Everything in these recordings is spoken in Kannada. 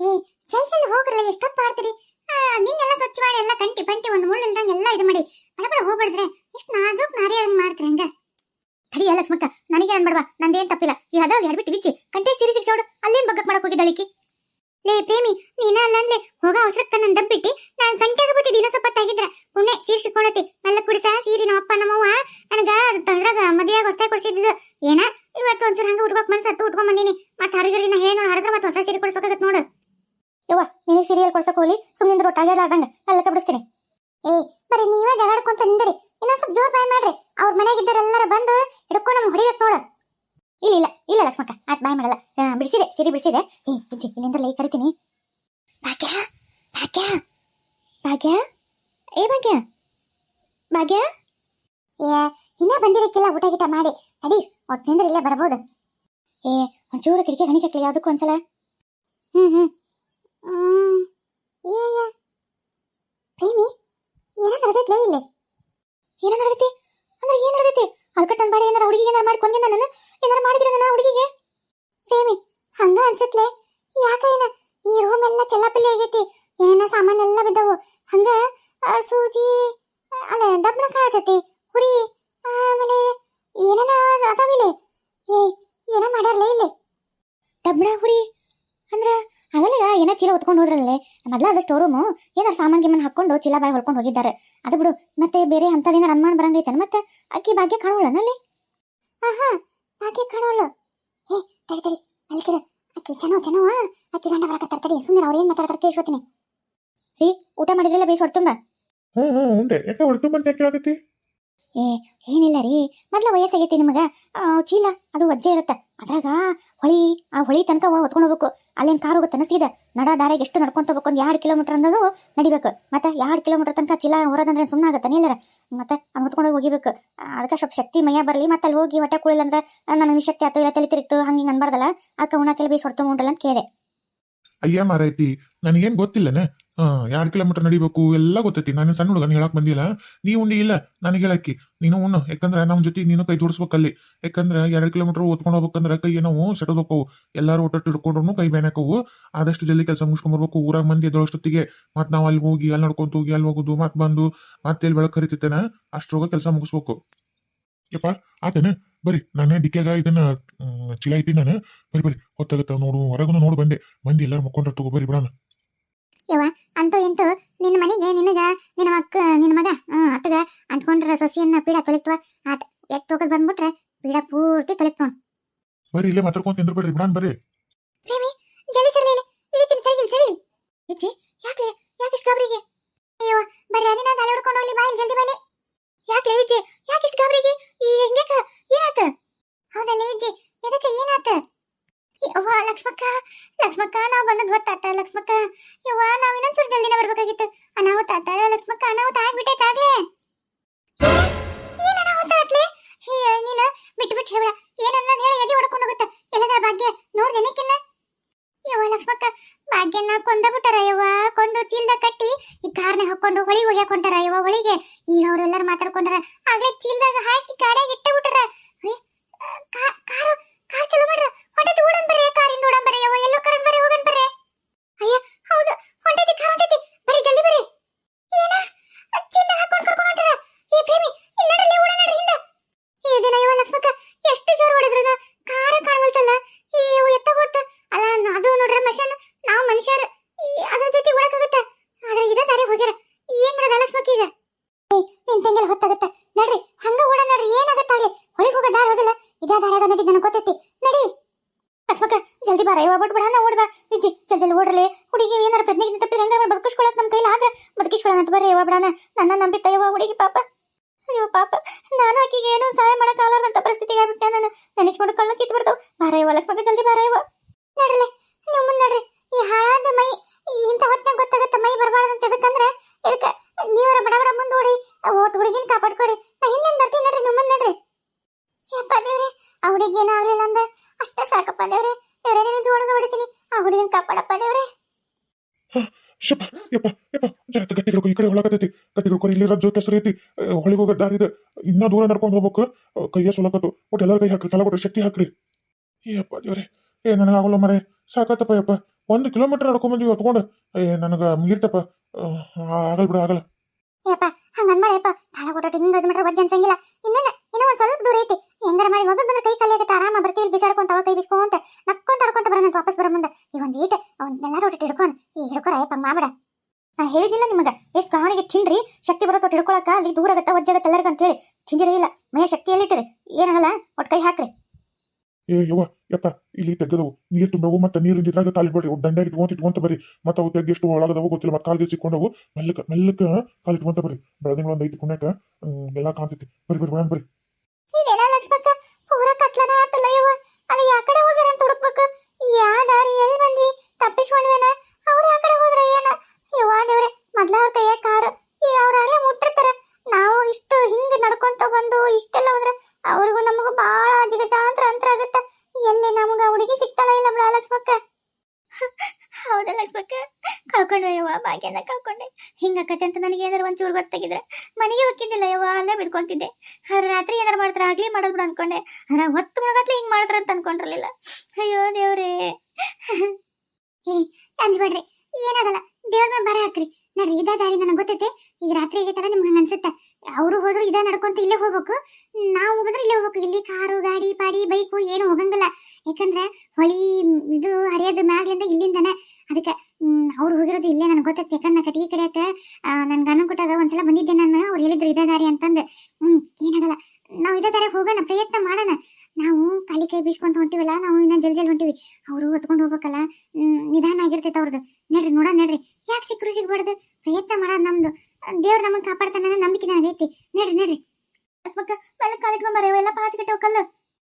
ಏ ಜಲ್ ಜಲ್ ಹೋಗ್ರಲ್ಲ, ಎಷ್ಟೊತ್ತು ಮಾಡ್ತೀರಿ? ನಿನ್ನೆಲ್ಲ ಸ್ವಚ್ಛ ಮಾಡಿ ಎಲ್ಲ ಕಂಟಿ ಬಂಟಿ ಒಂದು ಮುಳ್ಳು ಇಲ್ದಂಗೆ ಎಲ್ಲ ಇದು ಮಾಡಿ ಬಡ ಬಡ ಹೋಗ್ಬಿಡಿದ್ರೆ ಎಷ್ಟು ನಾಜೂಕ್ ನಾರಿ ಹಂಗೆ ಮಾಡ್ತೀರಿ ಹಂಗ? ತಡಿಯ ಲಕ್ಷ್ಮಕ್ಕ ನನಗೆ ಅನ್ಬೇಡವಾ, ನಂದೇನ್ ತಪ್ಪಿಲ್ಲ. ಈ ಅದ್ರಲ್ಲಿ ಎಡ್ಬಿಟ್ಟು ಬಿಚ್ಚಿ ಕಂಟೆ ಸಿರಿ ಸಿಕ್ಸೋಡು ಅಲ್ಲೇನ್ ಬಗ್ಗಕ್ ಮಾಡಕ್ ಹೋಗಿದ್ದಳಿಕಿ ಲೇ, ಪ್ರೇಮಿ, ನೀನ ಅಲ್ಲಂದ್ಲೆ ಹೋಗ ಅವಸರಕ್ಕ ನನ್ನ ದಬ್ಬಿಟ್ಟಿ, ನಾನು ಕಂಟೆಗೆ ಬತ್ತಿ ದಿನ ಸ್ವಲ್ಪ ಪುಣ್ಯ ಸೀರ್ ಸಿಕ್ಕೊಂಡತಿ ಮೆಲ್ಲ ಕುಡಿಸ ಸೀರಿ ನಮ್ಮ ಅಪ್ಪ ನಮ್ಮವ್ವ ನನಗ ಇದ್ರಾಗ ಮದುವೆಯಾಗ ಹೊಸ್ತಾಗಿ ಕೊಡ್ಸಿದ್ದು ಏನ ಇವತ್ತು ಒಂಚೂರು ಹಂಗ ಉಟ್ಕೋಕ್ ಮನ್ಸತ್ತು ಉಟ್ಕೊಂಡ್ ಬಂದೀನಿ ಮತ್ತೆ ಹರಿಗರಿನ ಹೇಳಿ ನೋಡು ಹರಿದ್ರೆ ಮತ್ತೆ ಹೊಸ ಸೀರೆ ಕೊಡಿಸ್ಬೇಕಾಗತ್ ನೋಡು ಯವ್ವ ನಿನಗೆ ಸೀರಿಯಲ್ ಕೊಡ್ಸಕ್ ಹೋಗ್ಲಿ ಸುಮ್ಮನೆ ಅಲ್ಲಕ ಬಿಡಿಸ್ತೀನಿ. ಏ, ಬರೀ ನೀವೇ ಜಗಾಡ್ಕೊಂತ ನಿಂದ್ರಿ. ಇನ್ನೊಂದ್ ಸ್ವಲ್ಪ ಜೋರ್ ಬಾಯ್ ಮಾಡ್ರಿ. ಅವ್ರ ಮನೆಗಿದ್ದರೆಲ್ಲರ ಬಂದು ಹಿಡ್ಕೊಂಡು ನಮ್ಗೆ ಹೊಡಿಬೇಕು ನೋಡು. ಇಲ್ಲ ಇಲ್ಲ ಇಲ್ಲ ಲಕ್ಷ್ಮಕ್ಕ ಆಟ್ ಬಾಯ್ ಮಾಡಲ್ಲ. ಬಿಡಿಸಿದೆ, ಸಿರಿ ಬಿಡಿಸಿದೆ. ಏ ಬಿಜ್ಜಿ ಇಲ್ಲಿಂದ ಲೈ ಕರಿತೀನಿ. ಭಾಗ್ಯ ಭಾಗ್ಯ ಭಾಗ್ಯ, ಏ ಭಾಗ್ಯ ಭಾಗ್ಯ. ಏ, ಇನ್ನ ಬಂದಿರಕ್ಕಿಲ್ಲ ಊಟ ಗೀಟ ಮಾಡಿ. ಅಡಿ ಒಟ್ಟಿನಿಂದ ಇಲ್ಲೇ ಬರ್ಬೋದು. ಏ, ಒಂಚೂರು ಕಿಟಕಿ ಗಣಿ ಕಟ್ಲಿ ಯಾವುದಕ್ಕೂ ಒಂದ್ಸಲ. ಹ್ಮ್ ಹ್ಮ್. ಏ. ಪ್ರೇಮಿ? ಏನ ನಡೆದೈತ್ಲೆ ಇಲ್ಲಿ? ಏನ ನಡೆದೈತಿ? ಅಂದ್ರೆ ಏನ್ ನಡೆದೈತಿ? ಅದಕ್ಕೆ ತನ್ನ ಬಾಡಿ ಏನಾರ ಹುಡುಗಿ ಏನಾರ ಮಾಡಿ ಕೊಂದಿನ ನಾನು ಏನಾರ ಮಾಡಿದ್ರೆ ನನ್ನ ಹುಡುಗಿಗೆ? ಪ್ರೇಮಿ, ಹಂಗ ಅನ್ಸತ್ಲೆ? ಯಾಕ ಏನ? ಈ ರೂಮ್ ಎಲ್ಲ ಚೆಲ್ಲಪಲ್ಲಿ ಆಗೈತಿ. ಏನೇನ ಸಾಮಾನ್ ಎಲ್ಲ ಬಿದ್ದವು. ಹಂಗ ಸೂಜಿ ಅಲ್ಲ ದಬ್ಬಣ ಕಾಣತೈತಿ. ಹುರಿ ಆಮೇಲೆ ಏನೇನ ಅದಾವಿಲೆ ಏ ಏನ ಮಾಡ್ಯಾರ್ಲೇ ಇಲ್ಲಿ ದಬ್ಬಣ ಹುರಿ ಅಂದ್ರ ಅದಲ್ಲ ಏನೋ ಚೀಲ ಹೊತ್ಕೊಂಡು ಹೋದ್ರಲ್ಲೇ? ಮೊದ್ಲಾದ ಸ್ಟೋರ್ ರೂಮು ಏನಾರ ಸಾಮಾನ್ ಗಿಮಾನ್ ಹಾಕೊಂಡು ಚೀಲ ಬಾಯಿ ಹೊಲ್ಕೊಂಡು ಹೋಗಿದ್ದಾರೆ. ಅದು ಬಿಡು. ಮತ್ತೆ ಬೇರೆ ಅಂತದೇನಾರ ಅನುಮಾನ ಬರಂಗೈತೆ ಮತ್ತೆ ಅಕ್ಕಿ ಭಾಗ್ಯ ಕಾಣೋಳನಲ್ಲಿ ನಲ್ಲಿ ಭಾಗ್ಯ ಕಾಣೋಳು ಏ ತಡಿ ತಡಿ. ಅಲ್ಲಿ ಕಡೆ ಅಕ್ಕಿ ಚೆನ್ನೋ ಚೆನ್ನೋ ಅಕ್ಕಿ ಗಂಡ ಬರಕತ್ತಾರ ತಡಿ ಸುಮ್ಮನೆ ಅವ್ರು ಏನ್ ಮಾತಾಡ್ತಾರೆ ಕೇಳಿಸ್ಕೊತೀನಿ ರೀ ಊಟ ಮಾಡಿದ್ರಲ್ಲ ಬೇಸ್ ಹೊಡ್ತುಂಬ ಹ್ಞೂ ಹ್ಞೂ ಉಂಡೆ. ಯಾಕೆ ಹೊಡ್ತುಂಬ ಅಂತ ಕೇಳಾಕತ್ತಿ ಏ, ಏನಿಲ್ಲ ರೀ. ಮೊದ್ಲ ವಯಸ್ಸಾಗೈತಿ ನಿಮಗ. ಚೀಲ, ಅದು ವಜ್ಜೆ ಇರುತ್ತೆ. ಅದ್ರಾಗ ಹೊಳಿ, ಆ ಹೊಳಿ ತನಕ ಹೊತ್ಕೊಂಡು ಹೋಗ್ಬೇಕು. ಅಲ್ಲೇನ್ ಕಾರ್ ಹೋಗುತ್ತೆ ನಸಿಗಿದೆ ನಡ ದಾರಿಗೆ ಎಷ್ಟು ನಡ್ಕೊಂತ ಹೋಗ್ಬೇಕು ಒಂದು ಎರಡು ಕಿಲೋಮೀಟರ್ ಅನ್ನೋದು ನಡಿಬೇಕು. ಮತ್ತೆ ಎರಡು ಕಿಲೋಮೀಟರ್ ತನಕ ಚೀಲ ಹೊರದಂದ್ರೆ ಸುಮ್ಮನೆ ಆಗುತ್ತೆ ನೀಲರ ಮತ್ತೆ ಅದು ಹೊತ್ಕೊಂಡು ಹೋಗಿಬೇಕು. ಅದಕ್ಕೆ ಸ್ವಲ್ಪ ಶಕ್ತಿ ಮೈಯ ಬರಲಿ. ಮತ್ತೆ ಅಲ್ಲಿ ಹೋಗಿ ಹೊಟ್ಟೆ ಕುಳಿಲ್ಲ ಅಂದ್ರೆ ನನಗೆ ಶಕ್ತಿ ಆಯ್ತು ಇಲ್ಲ, ತಲೆ ತಿರುಗ್ತು, ಹಂಗೆ ಹಿಂಗೆ ಅನ್ಬಾರ್ದಲ್ಲ. ಅದಕ್ಕೆ ಉಣ್ಣಕ್ಕೆಲ್ಲ ಬೇಸ್ ಹೊಡ್ತು ಅಂತ ಕೇಳಿದೆ. ಅಯ್ಯ ಮಾರೈತಿ? ನನಗೇನು ಗೊತ್ತಿಲ್ಲನೆ? ಹಾಂ ಎರಡು ಕಿಲೋಮೀಟರ್ ನಡಿಬೇಕು, ಎಲ್ಲ ಗೊತ್ತೈತಿ. ನಾನು ಸಣ್ಣ ಹುಡುಗ ಹೇಳಕ್ ಬಂದಿಲ್ಲ? ನೀ ಉಂಡಿ ಇಲ್ಲ, ನನಗೆ ಹೇಳಕ್ಕಿ. ನೀನು ಉಣ್ಣು, ಯಾಕಂದ್ರೆ ನಮ್ಮ ಜೊತೆ ನೀನು ಕೈ ಜೋಡಿಸ್ಬೇಕಲ್ಲಿ ಯಾಕಂದ್ರೆ ಎರಡು ಕಿಲೋಮೀಟರ್ ಓದ್ಕೊಂಡು ಹೋಗ್ಬೇಕಂದ್ರೆ ಕೈ ಏನೋ ಸೆಟೋದಕ್ಕವು ಎಲ್ಲರೂ ಒಟ್ಟು ಹಿಡ್ಕೊಂಡ್ರು ಕೈ ಬೇನಕವು ಆದಷ್ಟು ಜಲ್ದಿ ಕೆಲಸ ಮುಗಿಸ್ಕೊಂಬರ್ಬೇಕು ಊರಾಗ ಮಂದಿ ಎದ್ದೋಷ್ಟೊತ್ತಿಗೆ ಮತ್ತೆ ನಾವು ಅಲ್ಲಿ ಹೋಗಿ, ಅಲ್ಲಿ ನಡ್ಕೊಂತ ಹೋಗಿ ಅಲ್ಲಿ ಹೋಗೋದು, ಮತ್ತೆ ಬಂದು, ಮತ್ತೆ ಎಲ್ಲಿ ಬೆಳಕು ಕರಿತೈತೇನ ಅಷ್ಟ್ರೋಗ ಕೆಲಸ ಮುಗಿಸ್ಬೇಕು. ಯಪ್ಪ, ಆತೇನ? ಬರ್ರಿ ನಾನೇ ಡಿಕ್ಕೆಗ ಇದನ್ನ ಚೀಲ ಇಟ್ಟಿ ನಾನು. ಬರಿ ಬರಿ ಹೊತ್ತಾಗತ್ತ ನೋಡು ಹೊರಗೂ ನೋಡು ಬಂದೆ. ಮಂದಿ ಎಲ್ಲರೂ ಮುಕ್ಕೊಂಡ್ರೆ ತಗೋ ಬರಿ ಬಿಡೋಣ. ಯವ್ವ ಅಂತೂ ಇಂತೂ ನಿನ್ನ ಮನೆಗೆ ನಿನಗ ನಿನ್ನ ಮಕ್ಕ ನಿನ್ನ ಮಗ ಹ್ಮ್ ಅತ್ತಗ ಅಂದ್ಕೊಂಡ್ರ ಸೊಸಿಯನ್ನ ಪೀಡ ತೊಲಿತ್ವ ಆತ ಎತ್ ಹೋಗದ್ ಬಂದ್ಬಿಟ್ರೆ ಪೀಡ ಪೂರ್ತಿ ತೊಲಿತ್ ನೋಡ್ ಬರಿ ಇಲ್ಲೇ ಮಾತಾಡ್ಕೊಂತ ತಿಂದ್ರು ಬರ್ರಿ ಬಿಡಾನ್ ಬರ್ರಿ. ಪ್ರೇಮಿ ಜಲ್ದಿ ಸರಿ ಇಲ್ಲಿ ಇಲ್ಲಿ ಸರಿ ಇಚ್ಚಿ ಯಾಕೆ ಯಾಕೆ ಇಷ್ಟ ಗಾಬರಿಗೆ? ಅಯ್ಯೋ ಬರ್ರಿ ಅದೇ ನಾನು ತಲೆ ಹೊಡ್ಕೊಂಡು ಹೋಗ್ಲಿ ಬಾಯಿ ಜಲ್ದಿ ಬಾಯಿ ಯಾಕೆ ಹಾಕೊಂಡು ಹೊಳಿಗೆ? ಒಳಿಗೆ ಈಗ ಅವರೆಲ್ಲರೂ ಮಾತಾಡ್ಕೊಂಡಾರ? ಆಗ್ಲೇ ಚೀಲದಾಗ ಹಾಕಿ ಗಾಡಿಯಾಗ ಇಟ್ಟ ಬಿಟ್ಟಾರ. ಕಾರು, ಕಾರ್ ಚಲೋ ಮಾಡ್ರ? ಹೊಂಟೈತಿ, ಓಡನ್ ಬರ್ರಿ. ಕಾರಿಂದ ಓಡನ್ ಬರ್ರಿ. ಯವ್ವ ಎಲ್ಲೋ ಕರನ್ ಬರ್ರಿ, ಹೋಗನ್ ಬರ್ರಿ. ಅಯ್ಯ, ಹೌದು, ಹೊಂಟೈತಿ, ಕಾರ್ ಹೊಂಟೈತಿ. ಬರ್ರಿ, ಜಲ್ದಿ ಬರ್ರಿ. ಏನ? ಚೀಲ ಹಾಕೊಂಡು ಕರ್ಕೊಂಡು ಹೊಂಟಾರ ಈ ಪ್ರೇಮಿ ಇನ್ನಡಲ್ಲಿ ಓಡ ನಡ್ರಿ ಹಿಂದ ಇದನ್ನ ಯವ್ವ ಲಕ್ಷ್ಮಕ್ಕ ಎಷ್ಟು ಜೋರ್ ಹೊಡೆದ್ರು ಕಾರ ಕಾಣವಲ್ತಲ್ಲ ಈ ಎತ್ತ ಗೊತ್ತ ಅಲ್ಲ ನ- ಅದು ನೋಡ್ರ ಮಷನ್ ನಾವು ಮನುಷ್ಯರು ಈ- ಅದ್ರ ಜೊತೆ ಓಡಕ್ಕಾಗತ್ತ ಆದ್ರೆ ಇದ ದಾರಿ ಹೋಗ್ಯಾರ ಏನ್ ಮಾಡೋದ ಲಕ್ಷ್ಮಕ್ಕ ಈಗ ಏಯ್ ನಿನ್ ತಂಗೆಲ್ಲ ಹೊತ್ತಾಗತ್ತ ನಡ್ರಿ ಹಂಗ ಓಡ ನಡ್ರಿ ಏನಾಗತ್ತ ಅಲ್ಲಿ ಹೊಳಿಗೆ ಇದಾದ ದಾರಿ ಹೋದಲ್ಲ? ಇದ ದಾರಿ ಆಗಂದಿದ್ದು ನನಗೆ ಗೊತ್ತೈತಿ. ನಡಿ. ಲಕ್ಷ್ಮಕ್ಕ ಜಲ್ದಿ ಬಾರ ಇವ ಬಿಟ್ಟು ಬಿಡ ನಾ ಓಡ್ಬಾ ವಿಜಿ ಜಲ್ ಜಲ್ದಿ ಓಡ್ರಲಿ. ಹುಡುಗಿ ಏನಾರ ಪ್ರಜ್ಞೆಗೆ ತಪ್ಪಿ ಹೆಂಗ ಬದುಕಿಸ್ಕೊಳಕ್ ನಮ್ಮ ಕೈಲಿ ಆದ್ರೆ ಬದುಕಿಸ್ಕೊಳ್ಳೋಣ ಅಂತ ಬರ್ರಿ ಇವ ಬಿಡಣ. ನನ್ನ ನಂಬಿತ್ತ ಇವ ಹುಡುಗಿ ಪಾಪ. ಅಯ್ಯೋ ಪಾಪ. ನಾನು ಆಕಿಗೆ ಏನು ಸಹಾಯ ಮಾಡಕ್ ಅಂತ ಪರಿಸ್ಥಿತಿಗೆ ಆಗ್ಬಿಟ್ಟೆ ನಾನು. ನೆನೆಸ್ಕೊಂಡು ಕಳ್ಳ ಕಿತ್ತು ಬರ್ತಾವ ಬಾರ ಇವ ಲಕ್ಷ್ಮಕ್ಕ, ಜಲ್ದಿ ಬಾರ ಇವ ನಡ್ರಿ ನೀವು ಮುಂದೆ ನಡ್ರಿ. ಈ ಹಾಳಾದ ಮೈ ಇಂಥ ಹೊತ್ತಿನಾಗ ಗೊತ್ತಾಗತ್ತ ಮೈ ಬರಬಾರ್ದಂತ ಎದಕ್ಕಂದ್ರೆ ಇದಕ್ಕ ನೀವರ ಬಡ ಬಡ ಮುಂದೆ ಓಡಿ ಓಟ್ ಹುಡುಗಿನ ಕಾಪಾಡ್ಕೋರಿ. ನಾ ಹಿಂದೆ ಬರ್ತೀನಿ ನಡ್ರಿ ನಿಮ್ಮ ನಡ್ರಿ. ಯಪ್ಪ ದೇವ್ರಿ ಆ ಹುಡುಗಿ ಏನೂ ಆಗ್ಲಿಲ್ಲ ಅಂದ ಅಷ್ಟೇ ಸಾಕಪ್ಪ ದೇವ್ರಿ. ದೇವ್ರೆ ನಿನ್ನ ಜೋಡದ ಹೊಡಿತೀನಿ, ಆ ಹುಡುಗಿನ ಕಾಪಾಡಪ್ಪ ದೇವ್ರೆ. ಶಪ್ಪ, ಯಪ್ಪ ಯಪ್ಪ ಗಟ್ಟಿ ಹಿಡ್ಕೊ, ಈ ಕಡೆ ಹೊಳಕತೈತಿ ಗಟ್ಟಿ ಹಿಡ್ಕೊ ಇಲ್ಲಿ ರಜ್ಜು ಕೆಸರು ಐತಿ. ಹೊಳಿಗೆ ಹೋಗೋ ದಾರಿ ಇದೆ ಇನ್ನೂ ದೂರ ನಡ್ಕೊಂಡು ಹೋಗ್ಬೇಕು. ಕೈಯ ಸುಲಕತ್ತು. ಒಟ್ಟು ಎಲ್ಲರ ಕೈ ಹಾಕ್ರಿ, ತಲೆ ಕೊಟ್ರಿ ಶಕ್ತಿ ಹಾಕ್ರಿ. ಯಪ್ಪ ದೇವ್ರೆ, ಏ ನನಗಾಗಲ್ಲ ಮರೆ. ಸಾಕತ್ತಪ್ಪ, ಯಪ್ಪ. ಒಂದು ಕಿಲೋಮೀಟರ್ ನಡ್ಕೊಂಬಂದಿವಿ ಹೊತ್ಕೊಂಡು. ಏ, ನನಗೆ ಮೀರ್ತಪ್ಪ ಆಗಲ್ ಬಿಡ, ಆಗಲ್ಲ. ಯಪ್ಪ ಹಂಗ ಅನ್ಬೇಡಪ್ಪ ತಳ ಕೊಟ್ಟು ಹಿಂಗ ಅದ್ ಮಾಡ್ರೆ ವಜ್ಜೆ ಅನ್ಸಂಗಿಲ್ಲ. ಇನ್ನೇನ, ಇನ್ನೂ ಸ್ವಲ್ಪ ದೂರ ಐತಿ. ಹೆಂಗಾರ ಮಾಡಿ ಹೋಗದ್ ಬಂದ ಕೈ ಕಲಿ ಆಗತ್ತೆ ಆರಾಮ ಬರ್ತೀವಿ ಬಿಸಾಡ್ಕೊಂತ ಅವ ಕೈ ಬಿಸ್ಕೊಂತ ನಕ್ಕೊಂತ ಆಡ್ಕೊಂತ ಬರೋಣ ವಾಪಸ್ ಬರೋ ಮುಂದೆ. ಈ ಒಂದ್ ಈಟ ಅವನ್ನೆಲ್ಲಾರು ಒಟ್ಟು ಹಿಡ್ಕೊಂಡು ಈ ಹಿಡ್ಕೊರ ಯಪ್ಪ ಮಾಬೇಡ ನಾ ಹೇಳಿದಿಲ್ಲ ನಿಮಗ. ಎಷ್ಟು ಕಾಣಿಗೆ ತಿನ್ರಿ ಶಕ್ತಿ ಬರೋ ತೊಟ್ಟು ಹಿಡ್ಕೊಳಕ ಅಲ್ಲಿ ದೂರ ಆಗತ್ತ ಅಂತ ಅಂತೇಳಿ ತಿಂದಿರೇ ಇಲ್ಲ. ಮೈಯ ಶಕ್ತಿ ಎಲ್ಲಿಟ್ಟಿರಿ? ಏನಾಗಲ್ಲ? ಒಟ್ಟು ಕೈ ಹಾಕ್ರಿ. ಏ, ಯವ್ವ, ಯಪ್ಪ, ಇಲ್ಲಿ ತೆಗ್ಗದವು ನೀರು ತುಂಬವು ಮತ್ತೆ ನೀರು ಇದ್ರಾಗ ಕಾಲಿ ಬಿಡ್ರಿ. ದಂಡ ಇಟ್ಕೊಂತ ಇಟ್ಕೊಂತ ಬರ್ರಿ. ಮತ್ತೆ ಅವು ತೆಗ್ಗಿ ಎಷ್ಟು ಒಳಗದವು ಗೊತ್ತಿಲ್ಲ. ಮತ್ತೆ ಕಾಲಿಗೆ ಸಿಕ್ಕೊಂಡವು ಮೆಲ್ಲಕ ಮೆಲ್ಲಕ ಕಾಲು ಇಟ್ಕೊಂತ ಬರ್ರಿ. ಬೆಳದಿಂಗಳು ಒಂದು ಐದು ಕುಣ್ಯಾಕ ಎಲ್ಲ ಕಾಣ್ತೈತಿ. ಬರ್ರಿ ಬರ್ರಿ ಬರ್ರಿ. ಬರ್ರಿ ಯಾ ದಾರಿ ಎಲ್ಲಿ ಬಂದ್ವಿ ತಪ್ಪಿಸ್ಕೊಂಡ್ವೇನ? ಅವ್ರು ಯಾ ಕಡೆ ಏನ? ಯವ್ವ ದೇವ್ರೆ, ಮೊದ್ಲ ಅವ್ರ ಕೈಯಾಗ ಕಾರು ಅವ್ರ ಅಲ್ಲೇ ಮುಟ್ಟಿರ್ತಾರ ನಾವು ಇಷ್ಟು ಹಿಂಗ್ ನಡ್ಕೊಂತ ಬಂದು ಇಷ್ಟೆಲ್ಲ ಹೋದ್ರ ಅವ್ರಿಗೂ ನಮಗೂ ಬಾಳ ಜಿಗಜಾಂತರ ಅಂತರ ಆಗತ್ತ ಎಲ್ಲಿ ನಮ್ಗ ಹುಡುಗಿ ಸಿಗ್ತಾಳ ಇಲ್ಲ ಬಿಡ ಲಕ್ಷ್ಮಕ್ಕ ಹೌದಾ ಲಕ್ಷ್ಮಕ್ಕ ಕಳ್ಕೊಂಡ್ವೆ ಯವ್ವ ಭಾಗ್ಯನ ಕಳ್ಕೊಂಡೆ ಅಂತ ನನಗೆ ಏನಾರು ಒಂಚೂರು ಗೊತ್ತಾಗಿದ್ರೆ ಮನೆಗೆ ಹೋಗಿದ್ದಿಲ್ಲ ಯವ್ವ ಅಲ್ಲೇ ಬಿದ್ಕೊಂತಿದ್ದೆ ಆದ್ರೆ ರಾತ್ರಿ ಏನಾರ ಮಾಡ್ತಾರ ಆಗ್ಲಿ ಮಾಡೋದು ಅನ್ಕೊಂಡೆ. ಅರ ಹೊತ್ತು ಮುಳುಗತ್ಲೆ ಹಿಂಗ್ ಮಾಡ್ತಾರ ಅಂತ ಅನ್ಕೊಂಡಿರ್ಲಿಲ್ಲ. ಅಯ್ಯೋ ದೇವ್ರೇ. ಏ, ಅಂಜ್ಬೇಡ್ರಿ. ಏನಾಗಲ್ಲ. ದೇವ್ರ ಮೇಲೆ ಬರ ಹಾಕ್ರಿ. ನೋಡ್ರಿ, ಇದ ದಾರಿ ನನಗೆ ಗೊತ್ತೈತೆ. ಈಗ ರಾತ್ರಿ ಆಗೈತಲ್ಲ ನಿಮ್ಗೆ ಹಂಗ ಅನ್ಸುತ್ತೆ? ಅವರು ಹೋದ್ರು, ಇದ ನಡ್ಕೊಂತ ಇಲ್ಲೇ ಹೋಗ್ಬೇಕು. ನಾವು ಹೋಗಿದ್ರೆ ಇಲ್ಲೇ ಹೋಗ್ಬೇಕು. ಇಲ್ಲಿ ಕಾರು, ಗಾಡಿ, ಪಾಡಿ, ಬೈಕು ಏನು ಹೋಗಂಗಿಲ್ಲ. ಯಾಕಂದ್ರೆ ಹೊಳಿ, ಇದು ಹರಿಯೋದು ಮ್ಯಾಗ್ಲಿಂದ ಇಲ್ಲಿಂದನೇ. ಅದಕ್ಕೆ ಅವ್ರು ಹೋಗಿರೋದು ಇಲ್ಲೇ, ನನಗೆ ಗೊತ್ತೈತೆ ಯಾಕಂದ್ರೆ ನಾ ಕಟ್ಟಿಗೆ ಕಡಿಯಾಕ ನನ್ ಗಂಡನ ಕೊಟ್ಟಾಗ ಒಂದ್ಸಲ ಬಂದಿದ್ದೆ ನಾನು, ಅವ್ರು ಹೇಳಿದ್ರು, ಇದೇ ದಾರಿ ಅಂತಂದು. ಹ್ಮ್, ಏನಾಗಲ್ಲ. ನಾವು ಇದೇ ದಾರಿ ಹೋಗೋಣ, ಪ್ರಯತ್ನ ಮಾಡೋಣ. ನಾವು ಕಾಲಿ ಕೈ ಬೀಸ್ಕೊಂತ ಹೊಂಟಿವಲ್ಲ, ನಾವು ಇನ್ನ ಜಲ್ ಜಲ್ ಹೊಂಟಿವಿ. ಅವರು ಹೊತ್ಕೊಂಡು ಹೋಗ್ಬೇಕಲ್ಲ. ನಿಧಾನ ಆಗಿರ್ತೈತೆ ಅವ್ರದ್ದು ನಡ್ರಿ ನೋಡ ನೋಡ್ರಿ. ಯಾಕೆ ಸಿಕ್ಕರು ಸಿಗ್ಬಾರ್ದು? ಪ್ರಯತ್ನ ಮಾಡೋದು ನಮ್ದು. ದೇವ್ರು ನಮ್ಮನ್ನ ಕಾಪಾಡ್ತಾನ ನಂಬಿಕೆ ನನಗೈತಿ ನಡ್ರಿ, ನೋಡ್ರಿ. ಮಕ್ಕ ಬರೀ ಎಲ್ಲ ಪಾಚ್ ಕಟ್ಟವ ಕಲ್ಲು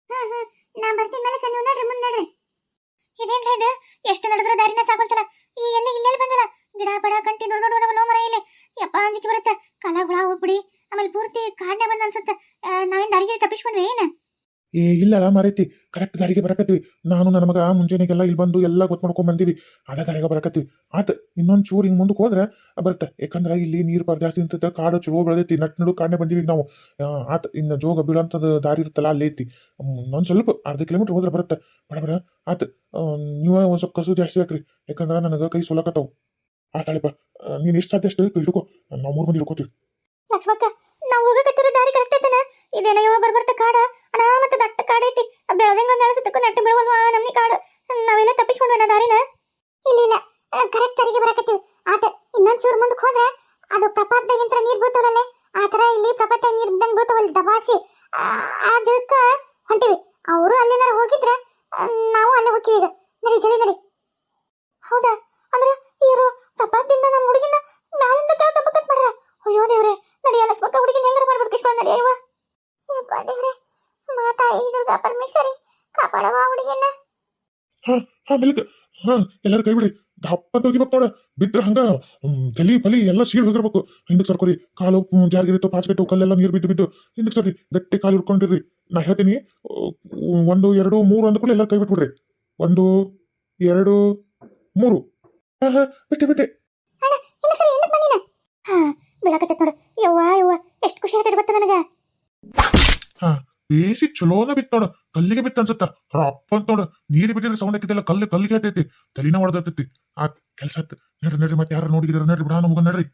ಹ್ಮ್ ಹ್ಮ್ ನಾ ಬರ್ತೀನಿ ಮೇಲೆ ನೀವು ನಡ್ರಿ ಮುಂದೆ ನಡ್ರಿ ಇದೇನ್ರಿ ಇದು ಎಷ್ಟು ನಡೆದ್ರ ದಾರಿನ ಸಾಕೋಲ್ಸಲ ಈ ಎಲ್ಲಿ ಇಲ್ಲೆಲ್ಲಿ ಬಂದಿಲ್ಲ ಗಿಡ ಪಡ ಕಂಟಿ ದೊಡ್ಡ ದೊಡ್ಡ ಲೋಮರ ಮರ ಇಲ್ಲಿ. ಯಪ್ಪ ಅಂಜಿಕೆ ಬರುತ್ತೆ. ಕಲಗುಳ ಹೋಗ್ಬಿಡಿ ಆಮೇಲೆ ಪೂರ್ತಿ ಕಾಡನೆ ಬಂದ ಅನ್ಸುತ್ತೆ. ನಾವೇನ್ ದಾರಿಗೆ ತಪ್ಪಿಸ್ಕೊಂಡ್ವಿ ಏನ? ಏ, ಇಲ್ಲ ಮರೈತಿ. ಕರೆಕ್ಟ್ ದಾರಿಗೆ ಬರಕತ್ತೀವಿ. ನಾನು ನನ್ನ ಮಗ ಮುಂಜಾನೆಗೆಲ್ಲ ಇಲ್ಲಿ ಬಂದು ಎಲ್ಲ ಗೊತ್ತು ಮಾಡ್ಕೊಂಡ್ ಬಂದೀವಿ. ಅದೇ ದಾರಿಗೆ ಬರಕತ್ತಿವಿ. ಆತ, ಇನ್ನೊಂದು ಚೂರು ಹಿಂಗೆ ಮುಂದಕ್ಕೆ ಹೋದ್ರೆ ಬರುತ್ತೆ. ಯಾಕಂದ್ರೆ ಇಲ್ಲಿ ನೀರು ಪಾರ್ ಜಾಸ್ತಿ ನಿಂತೈತೆ, ಕಾಡು ಚಲೋ ಬೆಳೆದೈತಿ, ನಟ್ ನಡು ಕಾಡನೆ ಬಂದೀವಿ ನಾವು. ಆತ, ಇನ್ನು ಜೋಗ ಬೀಳಂಥದ್ದು ದಾರಿ ಇರುತ್ತಲ್ಲ, ಅಲ್ಲಿ ಐತಿ. ಒಂದು ಸ್ವಲ್ಪ ಅರ್ಧ ಕಿಲೋಮೀಟ್ರ್ ಹೋದ್ರೆ ಬರುತ್ತೆ. ಬಡ ಬಡ, ಆತ ನೀವು ಒಂದು ಸ್ವಲ್ಪ ಕಸು ಜಾಸ್ತಿ ಹಾಕ್ರಿ. ಯಾಕಂದ್ರೆ ನನಗೆ ಕೈ ಸುಲಕತ್ತಾವು. ಆತಾಳಿಪ್ಪ ನೀನು ಎಷ್ಟು ಸಾಧ್ಯ ಅಷ್ಟು ಹಿಡ್ಕೊ ನಾವು ಮೂರು ಮಂದಿ ಇಳ್ಕೋತೀವಿ. ಲಕ್ಷ್ಮಕ್ಕ ನಾವು ಹೋಗಕತ್ತಿರೋ ದಾರಿ ಕರೆಕ್ಟ್ ಐತನ? ಇದೇನ ಯಾವ ಬರ್ಬರ್ತ ಕಾಡ? ಅನಾಮತ್ತ ದಟ್ಟ ಕಾಡ ಐತಿ. ಬೆಳದಂಗ ಒಂದ್ ಸುತ್ತಕ್ಕೂ ನಟ್ಟು ಬೆಳವಲ್ವ ನಮ್ನಿ ಕಾಡು? ನಾವೆಲ್ಲ ತಪ್ಪಿಸ್ಕೊಂಡ್ವಿ ದಾರಿನ? ಇಲ್ಲ ಇಲ್ಲ. ಕರೆಕ್ಟ್ ದಾರಿಗೆ ಬರಕತ್ತೀವಿ. ಆತ ಇನ್ನೊಂದ್ ಚೂರು ಮುಂದಕ್ಕೆ ಹೋದ್ರೆ ಅದು ಪ್ರಪಾತದಾಗಿಂತ ನೀರ್ ಬೀಳ್ತಾವಲ್ಲೇ ಆ ಥರ ಇಲ್ಲಿ ಪ್ರಪಾತ ನೀರ್ ಬಿದ್ದಂಗ್ ಬೀಳ್ತಾವಲ್ಲ ದಬಾಸಿ. ಆ ಆ ಜಾಗಕ್ಕ ಹೊಂಟಿವಿ ಅವರು ಅಲ್ಲೇನಾರ ಹೋಗಿದ್ರೆ ಆ, ನಾವು ಅಲ್ಲೇ ಹೋಗ್ತೀವಿ ಈಗ ನಡಿ ಜಲ್ದಿ ನಡಿ ಹೌದಾ ಅಂದ್ರೆ ಇವರು ಪ್ರಪಾತದಿಂದ ನಮ್ಮ ಹುಡುಗಿನ ಮ್ಯಾಲಿಂದ ಕೆಳಗೆ ತಪ್ಪಕತ್ ಮಾಡ್ರ ಅಯ್ಯೋ ದೇವ್ರೆ ನಡಿಯ ಲಕ್ಷ್ಮಕ್ಕ ಹುಡುಗಿನ ಹೆಂಗಾರ ಮಾಡ್ಬೇಕು ಕೃಷ್ಣ ನಡಿಯ ಇವ ಯಪ್ಪ ದೇವ್ರೆ ಮಾತಾಯಿ ದುರ್ಗಾ ಪರಮೇಶ್ವರಿ ಕಾಪಾಡವ ಹುಡುಗಿನ ಹಾಂ ಮೆಲ್ಕ ಹಾಂ, ಎಲ್ಲರೂ ಕೈ ಬಿಡಿ ದಪ್ಪ ಹೋಗಿ ನೋಡ ಬಿದ್ರೆ ಹಂಗ ತಲಿ ಪಲಿ ಎಲ್ಲ ಸೀಳ್ ಹೋಗಿರ್ಬೇಕು. ಹಿಂದಕ್ಕೆ ಸರ್ಕೋರಿ. ಕಾಲು ಜಾರಿಗಿರಿತ್ತು ಪಾಚ್ಕಟ್ಟು ಕಲ್ಲೆಲ್ಲ ನೀರು ಬಿದ್ದು ಬಿದ್ದು. ಹಿಂದಕ್ಕೆ ಸರ್ರಿ. ಗಟ್ಟಿ ಕಾಲು ಹಿಡ್ಕೊಂಡಿರ್ರಿ. ನಾ ಹೇಳ್ತೀನಿ ಒಂದು, ಎರಡು, ಮೂರು ಅಂದ್ಕೊಂಡು ಎಲ್ಲರೂ ಕೈ ಬಿಟ್ಬಿಡ್ರಿ. ಒಂದು, ಎರಡು, ಮೂರು. ಹಾಂ ಹಾಂ, ಬಿಟ್ಟೆ ಬಿಟ್ಟೆ. ಹಾ ಬಿಡಕತ್ತೈತ್ ನೋಡು. ಯವ್ವ ಯವ್ವ, ಎಷ್ಟು ಖುಷಿ ಆಗ್ತದೆ ಗೊತ್ತ ನನಗ. ಬೇಸಿ ಚಲೋನ ಬಿತ್ ನೋಡ ಕಲ್ಲಿಗೆ ಬಿತ್ತ ಅನ್ಸುತ್ತ? ರಪ್ಪ ಅಂತ ನೋಡ ನೀರು ಬಿಟ್ಟಿದ್ರೆ ಸೌಂಡ್ ಕಲ್ಲು, ಕಲ್ಲಿಗೆ ಹತ್ತೈತಿ. ತಲಿನ ಹೊಡೆದತ್ತೈತಿ ಆ ಕೆಲ್ಸ ಆತ್. ನಡ್ರಿ ನಡ್ರಿ, ಮತ್ತೆ ಯಾರು ನೋಡಿದ್ರೆ ಬಿಡ ನಮ್ಗೆ ನಡ್ರಿ.